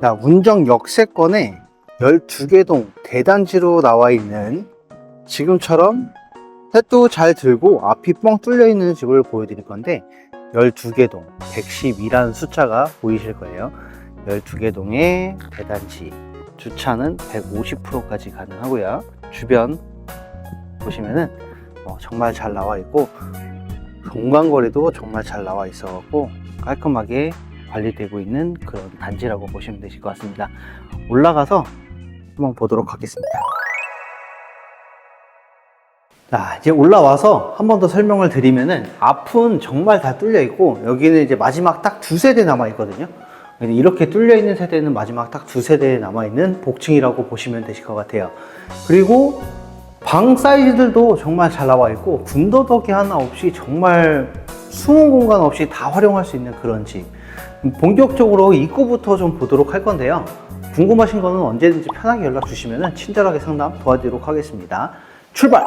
자, 문정 역세권에 12개 동 대단지로 나와 있는 지금처럼 햇도 잘 들고 앞이 뻥 뚫려 있는 집을 보여드릴 건데 12개 동 112라는 숫자가 보이실 거예요. 12개 동의 대단지 주차는 150%까지 가능하고요. 주변 보시면은 어, 정말 잘 나와 있고 공간거리도 정말 잘 나와 있어갖고 깔끔하게 관리되고 있는 그런 단지라고 보시면 되실 것 같습니다. 올라가서 한번 보도록 하겠습니다. 자, 이제 올라와서 한 번 더 설명을 드리면은 앞은 정말 다 뚫려 있고 여기는 이제 마지막 딱 두 세대 남아 있거든요. 이렇게 뚫려 있는 세대는 마지막 딱 두 세대 남아 있는 복층이라고 보시면 되실 것 같아요. 그리고 방 사이즈들도 정말 잘 나와 있고 군더더기 하나 없이 정말 숨은 공간 없이 다 활용할 수 있는 그런 집. 본격적으로 입구부터 좀 보도록 할 건데요. 궁금하신 거는 언제든지 편하게 연락 주시면 친절하게 상담 도와드리도록 하겠습니다. 출발!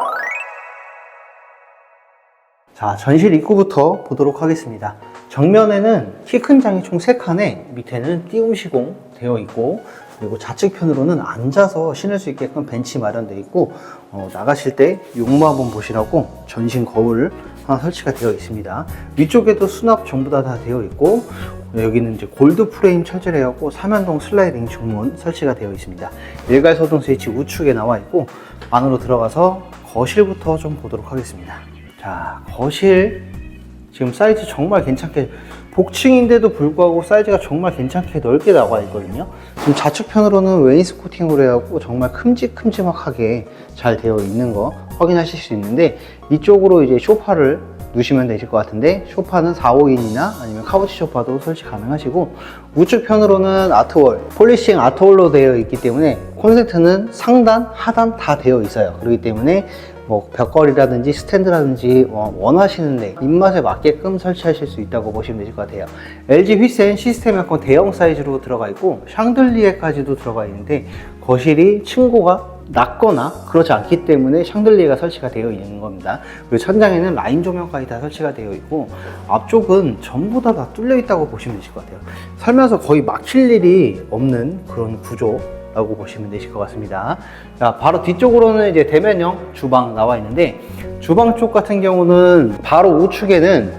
자, 전실 입구부터 보도록 하겠습니다. 정면에는 키 큰 장이 총 3칸에 밑에는 띄움 시공 되어 있고 그리고 좌측편으로는 앉아서 신을 수 있게끔 벤치 마련되어 있고 어, 나가실 때 용모 한번 보시라고 전신 거울 설치가 되어 있습니다. 위쪽에도 수납 전부 다, 다 되어 있고 여기는 이제 골드 프레임 철제되었고 삼연동 슬라이딩 중문 설치가 되어 있습니다. 일괄 소등 스위치 우측에 나와 있고 안으로 들어가서 거실부터 좀 보도록 하겠습니다. 자, 거실 지금 사이즈 정말 괜찮게 복층인데도 불구하고 사이즈가 정말 괜찮게 넓게 나와 있거든요. 지금 좌측편으로는 웨인스코팅으로 해갖고 정말 큼직큼직하게 잘 되어 있는 거 확인하실 수 있는데 이쪽으로 이제 소파를 누시면 되실 것 같은데 소파는 4, 5인이나 아니면 카우치 소파도 설치 가능하시고 우측 편으로는 아트월 폴리싱 아트월로 되어 있기 때문에 콘센트는 상단, 하단 다 되어 있어요. 그렇기 때문에 뭐 벽걸이라든지 스탠드라든지 어, 원하시는데 입맛에 맞게끔 설치하실 수 있다고 보시면 되실 것 같아요. LG 휘센 시스템 에어컨 대형 사이즈로 들어가 있고 샹들리에까지도 들어가 있는데 거실이 층고가 낮거나 그렇지 않기 때문에 샹들리에가 설치가 되어 있는 겁니다. 그리고 천장에는 라인 조명까지 다 설치가 되어 있고 앞쪽은 전부 다 다 뚫려 있다고 보시면 되실 것 같아요. 살면서 거의 막힐 일이 없는 그런 구조. 라고 보시면 되실 것 같습니다. 자, 바로 뒤쪽으로는 이제 대면형 주방 나와 있는데 주방 쪽 같은 경우는 바로 우측에는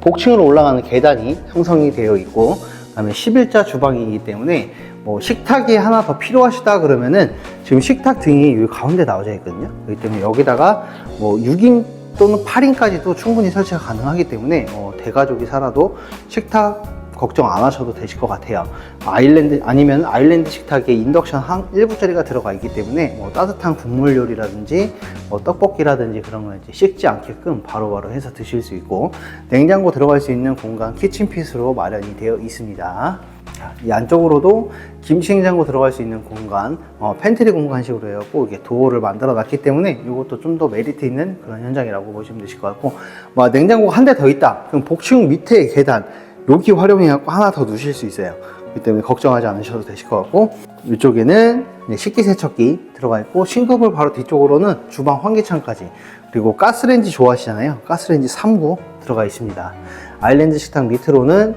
복층으로 올라가는 계단이 형성이 되어 있고 그다음에 11자 주방이기 때문에 뭐 식탁이 하나 더 필요하시다 그러면은 지금 식탁 등이 여기 가운데 나와져 있거든요. 그렇기 때문에 여기다가 뭐 6인 또는 8인까지도 충분히 설치가 가능하기 때문에 어, 대가족이 살아도 식탁 걱정 안 하셔도 되실 것 같아요. 아일랜드 아니면 아일랜드 식탁에 인덕션 한 1부짜리가 들어가 있기 때문에 뭐 따뜻한 국물 요리라든지 뭐 떡볶이라든지 그런 거 이제 식지 않게끔 바로바로 해서 드실 수 있고 냉장고 들어갈 수 있는 공간 키친핏으로 마련이 되어 있습니다. 자, 이 안쪽으로도 김치 냉장고 들어갈 수 있는 공간, 어, 팬트리 공간식으로 해갖고 이게 도어를 만들어 놨기 때문에 이것도 좀 더 메리트 있는 그런 현장이라고 보시면 되실 것 같고, 뭐 냉장고가 한 대 더 있다. 그럼 복층 밑에 계단, 여기 활용해갖고 하나 더 누실 수 있어요. 그렇기 때문에 걱정하지 않으셔도 되실 것 같고 이쪽에는 식기세척기 들어가 있고 싱크볼 바로 뒤쪽으로는 주방 환기창까지 그리고 가스레인지 좋아하시잖아요. 가스레인지 3구 들어가 있습니다. 아일랜드 식탁 밑으로는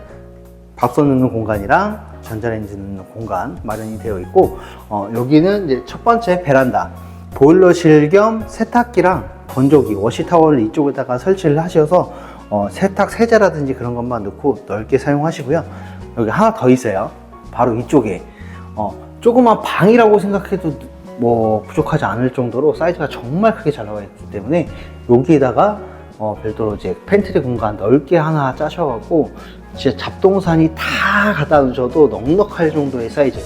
밥솥 넣는 공간이랑 전자레인지 넣는 공간 마련이 되어 있고 어, 여기는 이제 첫 번째 베란다 보일러실 겸 세탁기랑 건조기 워시타워를 이쪽에다가 설치를 하셔서 어, 세탁 세제라든지 그런 것만 넣고 넓게 사용하시고요. 여기 하나 더 있어요. 바로 이쪽에 어, 조그만 방이라고 생각해도 뭐 부족하지 않을 정도로 사이즈가 정말 크게 잘 나와 있기 때문에 여기에다가 어, 별도로 이제 팬트리 공간 넓게 하나 짜셔갖고 진짜 잡동산이 다 갖다 놓으셔도 넉넉할 정도의 사이즈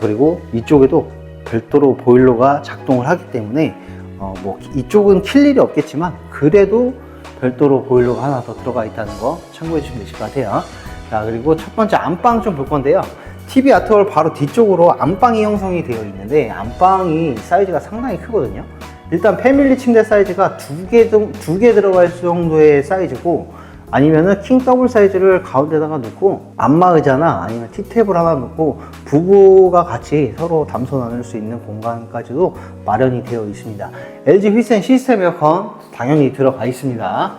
그리고 이쪽에도 별도로 보일러가 작동을 하기 때문에 어, 뭐 이쪽은 킬 일이 없겠지만 그래도 별도로 보일러가 하나 더 들어가 있다는 거 참고해 주시면 되실 것 같아요. 자, 그리고 첫 번째 안방 좀 볼 건데요. TV 아트월 바로 뒤쪽으로 안방이 형성이 되어 있는데 안방이 사이즈가 상당히 크거든요. 일단 패밀리 침대 사이즈가 두 개, 두개 들어갈 정도의 사이즈고 아니면은 킹 더블 사이즈를 가운데다가 놓고 안마 의자나 아니면 티탭을 하나 놓고 부부가 같이 서로 담소 나눌 수 있는 공간까지도 마련이 되어 있습니다. LG 휘센 시스템 에어컨 당연히 들어가 있습니다.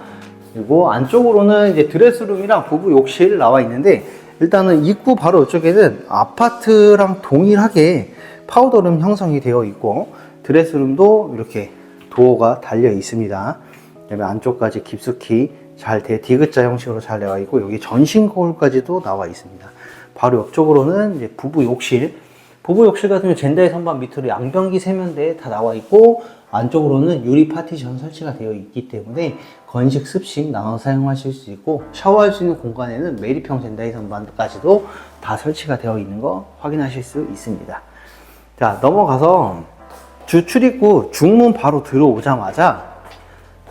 그리고 안쪽으로는 이제 드레스룸이랑 부부 욕실 나와 있는데 일단은 입구 바로 이쪽에는 아파트랑 동일하게 파우더룸 형성이 되어 있고 드레스룸도 이렇게 도어가 달려 있습니다. 그다음에 안쪽까지 깊숙이 잘 돼, 디귿자 형식으로 잘 나와 있고 여기 전신 거울까지도 나와 있습니다. 바로 옆쪽으로는 이제 부부 욕실. 부부 욕실 같은 경우 젠다의 선반 밑으로 양변기 세면대 다 나와 있고 안쪽으로는 유리 파티션 설치가 되어 있기 때문에 건식, 습식 나눠 사용하실 수 있고 샤워할 수 있는 공간에는 메리평 젠다이 선반까지도 다 설치가 되어 있는 거 확인하실 수 있습니다. 자 넘어가서 주 출입구 중문 바로 들어오자마자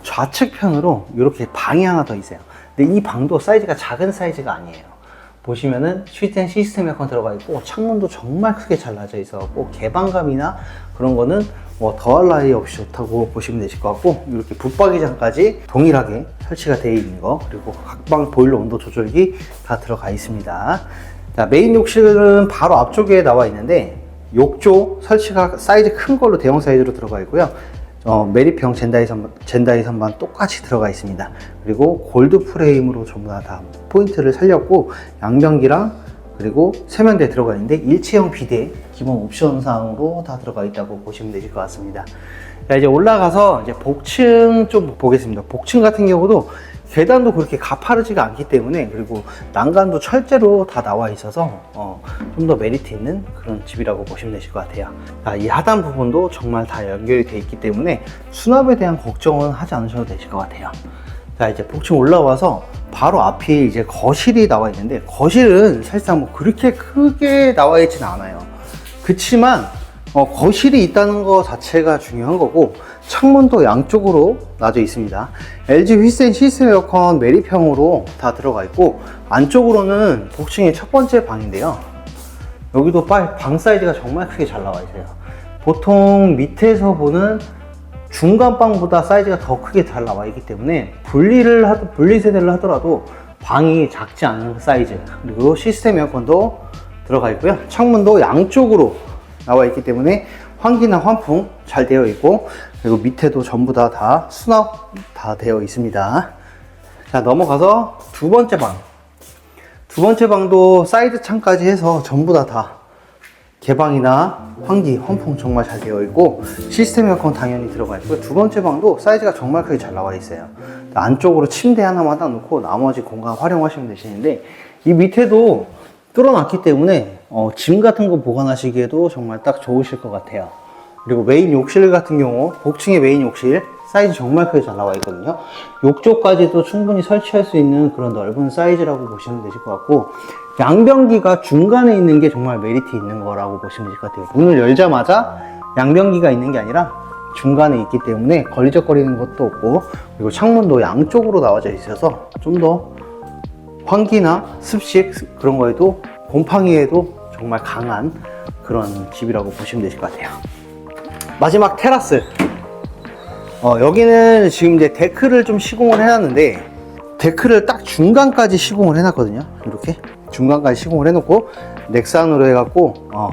좌측편으로 이렇게 방이 하나 더 있어요. 근데 이 방도 사이즈가 작은 사이즈가 아니에요. 보시면은 슈텐 시스템 에어컨 들어가 있고 창문도 정말 크게 잘라져 있어갖고 개방감이나 그런 거는 뭐 더할 나위 없이 좋다고 보시면 되실 것 같고 이렇게 붙박이장까지 동일하게 설치가 되어 있는 거 그리고 각방 보일러 온도 조절기 다 들어가 있습니다. 자 메인 욕실은 바로 앞쪽에 나와 있는데 욕조 설치가 사이즈 큰 걸로 대형 사이즈로 들어가 있고요. 어, 메리평 젠다이 선반, 젠다이 선반 똑같이 들어가 있습니다. 그리고 골드 프레임으로 전부 다, 다 포인트를 살렸고 양변기랑 그리고 세면대 들어가 있는데 일체형 비대 기본 옵션 사항으로 다 들어가 있다고 보시면 되실 것 같습니다. 자, 이제 올라가서 이제 복층 좀 보겠습니다. 복층 같은 경우도 계단도 그렇게 가파르지가 않기 때문에 그리고 난간도 철제로 다 나와 있어서 어, 좀 더 메리트 있는 그런 집이라고 보시면 되실 것 같아요. 자, 이 하단 부분도 정말 다 연결이 되어 있기 때문에 수납에 대한 걱정은 하지 않으셔도 되실 것 같아요. 자 이제 복층 올라와서 바로 앞에 이제 거실이 나와 있는데 거실은 사실상 뭐 그렇게 크게 나와 있지는 않아요. 그치만 어, 거실이 있다는 거 자체가 중요한 거고 창문도 양쪽으로 놔져 있습니다. LG 휘센 시스템 에어컨 메리평으로 다 들어가 있고 안쪽으로는 복층의 첫 번째 방인데요. 여기도 바- 방 사이즈가 정말 크게 잘 나와 있어요. 보통 밑에서 보는 중간 방보다 사이즈가 더 크게 잘 나와 있기 때문에 분리를 하 분리 세대를 하더라도 방이 작지 않은 사이즈 그리고 시스템 에어컨도 들어가 있고요 창문도 양쪽으로 나와 있기 때문에 환기나 환풍 잘 되어 있고 그리고 밑에도 전부 다 다 수납 다 되어 있습니다 자 넘어가서 두 번째 방두 번째 방도 사이드 창까지 해서 전부 다 다 개방이나 환기, 환풍 정말 잘 되어 있고 시스템 에어컨 당연히 들어가 있고 두 번째 방도 사이즈가 정말 크게 잘 나와 있어요. 안쪽으로 침대 하나만 딱 놓고 나머지 공간 활용하시면 되시는데 이 밑에도 뚫어놨기 때문에 어, 짐 같은 거 보관하시기에도 정말 딱 좋으실 것 같아요. 그리고 메인 욕실 같은 경우 복층의 메인 욕실 사이즈 정말 크게 잘 나와 있거든요. 욕조까지도 충분히 설치할 수 있는 그런 넓은 사이즈라고 보시면 되실 것 같고 양변기가 중간에 있는 게 정말 메리트 있는 거라고 보시면 될 것 같아요. 문을 열자마자 양변기가 있는 게 아니라 중간에 있기 때문에 걸리적거리는 것도 없고 그리고 창문도 양쪽으로 나와져 있어서 좀 더 환기나 습식 그런 거에도 곰팡이에도 정말 강한 그런 집이라고 보시면 되실 것 같아요. 마지막 테라스. 어, 여기는 지금 이제 데크를 좀 시공을 해놨는데 데크를 딱 중간까지 시공을 해놨거든요. 이렇게 중간까지 시공을 해놓고 넥산으로 해갖고 어,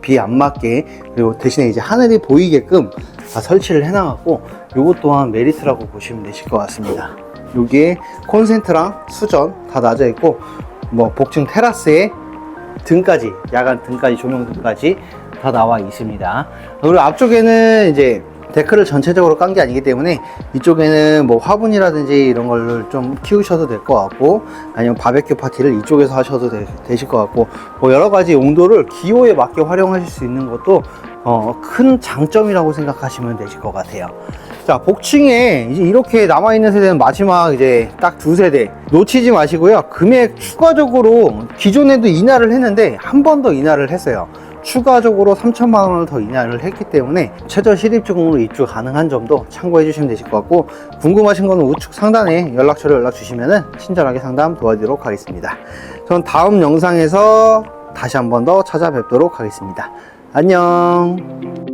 비 안 맞게 그리고 대신에 이제 하늘이 보이게끔 다 설치를 해놔갖고 요것 또한 메리트라고 보시면 되실 것 같습니다. 여기에 콘센트랑 수전 다 놔져 있고 뭐 복층 테라스에 등까지 야간 등까지 조명 등까지 다 나와 있습니다. 그리고 앞쪽에는 이제 데크를 전체적으로 깐 게 아니기 때문에 이쪽에는 뭐 화분이라든지 이런 걸 좀 키우셔도 될 것 같고 아니면 바베큐 파티를 이쪽에서 하셔도 되, 되실 것 같고 뭐 여러 가지 용도를 기호에 맞게 활용하실 수 있는 것도 어, 큰 장점이라고 생각하시면 되실 것 같아요. 자, 복층에 이제 이렇게 남아있는 세대는 마지막 이제 딱 두 세대 놓치지 마시고요. 금액 추가적으로 기존에도 인하를 했는데 한 번 더 인하를 했어요. 추가적으로 3천만 원을 더 인하를 했기 때문에 최저 실입주공으로 입주 가능한 점도 참고해 주시면 되실 것 같고 궁금하신 거는 우측 상단에 연락처를 연락 주시면 친절하게 상담 도와드리도록 하겠습니다. 전 다음 영상에서 다시 한 번 더 찾아뵙도록 하겠습니다. 안녕.